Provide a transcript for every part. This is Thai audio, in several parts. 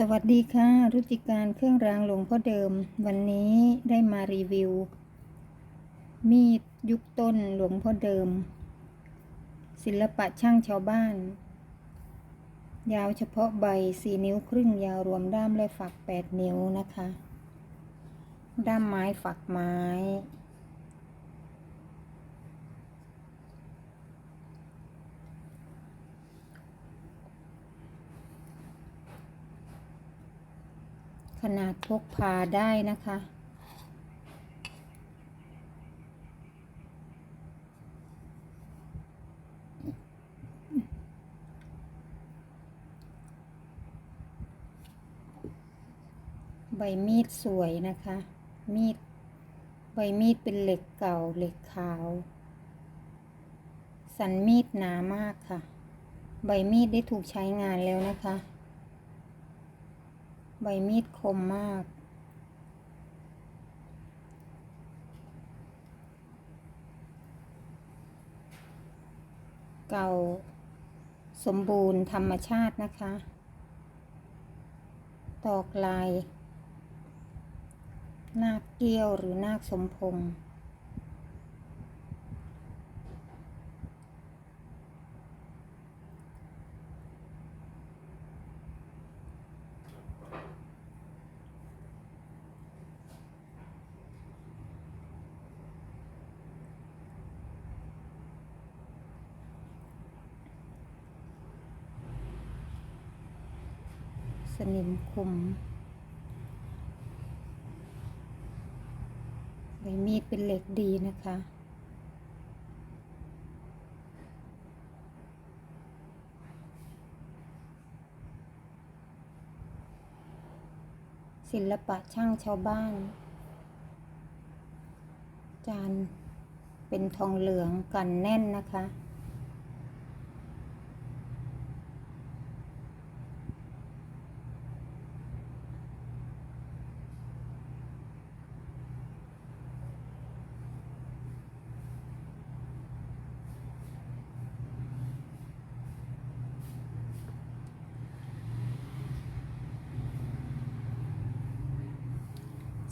สวัสดีค่ะรุจิการเครื่องรางหลวงพ่อเดิม วันนี้ได้มารีวิว มีดยุคต้นหลวงพ่อเดิม ศิลปะช่างชาวบ้าน ยาวเฉพาะใบ4นิ้วครึ่งยาวรวมด้ามและฝัก8นิ้วนะคะ ด้ามไม้ฝักไม้ นาดพกพาได้นะคะ ใบมีดสวยนะคะ มีด ใบมีดเป็นเหล็กเก่าเหล็กขาว สันมีดหนามากค่ะ ใบมีดได้ถูกใช้งานแล้วนะคะ ใบมีดคมมาก เก่าสมบูรณ์ธรรมชาตินะคะ ตอกลาย นาคเกี้ยวหรือนาคสมพงษ์ สนิมคุมใบมีดเป็นเหล็กดีนะคะศิลปะช่างชาวบ้าน จานเป็นทองเหลืองกันแน่นนะคะ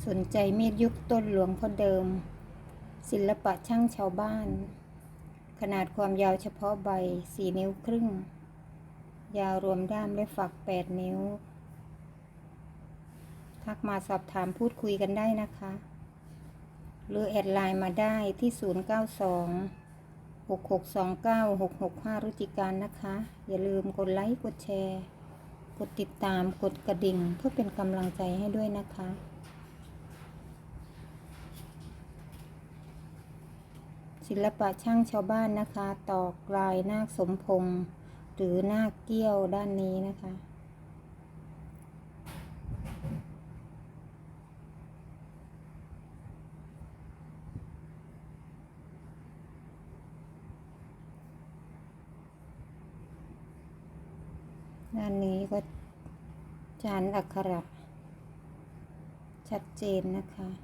สนใจมีดยุคต้นหลวงพ่อเดิม ศิลปะช่างชาวบ้าน ขนาดความยาวเฉพาะใบ 4 นิ้วครึ่ง ยาวรวมด้ามและฝัก 8 นิ้ว ทักมาสอบถามพูดคุยกันได้นะคะ หรือแอดไลน์มาได้ที่ 092 6629 665 รุจิการนะคะ อย่าลืมกดไลค์ กดแชร์ กดติดตาม กดกระดิ่ง เพื่อเป็นกำลังใจให้ด้วยนะคะ ศิลปะช่างชาวบ้านนะคะ ตอกลายนาคสมพงษ์หรือนาคเกี้ยวด้านนี้นะคะด้านนี้ก็จานอักขระ ชัดเจนนะคะ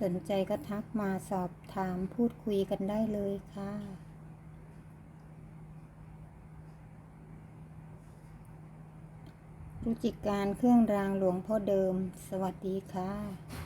สนใจก็ทักมาสอบถามพูดคุยกันได้เลยค่ะ รุจิการเครื่องรางหลวงพ่อเดิม สวัสดีค่ะ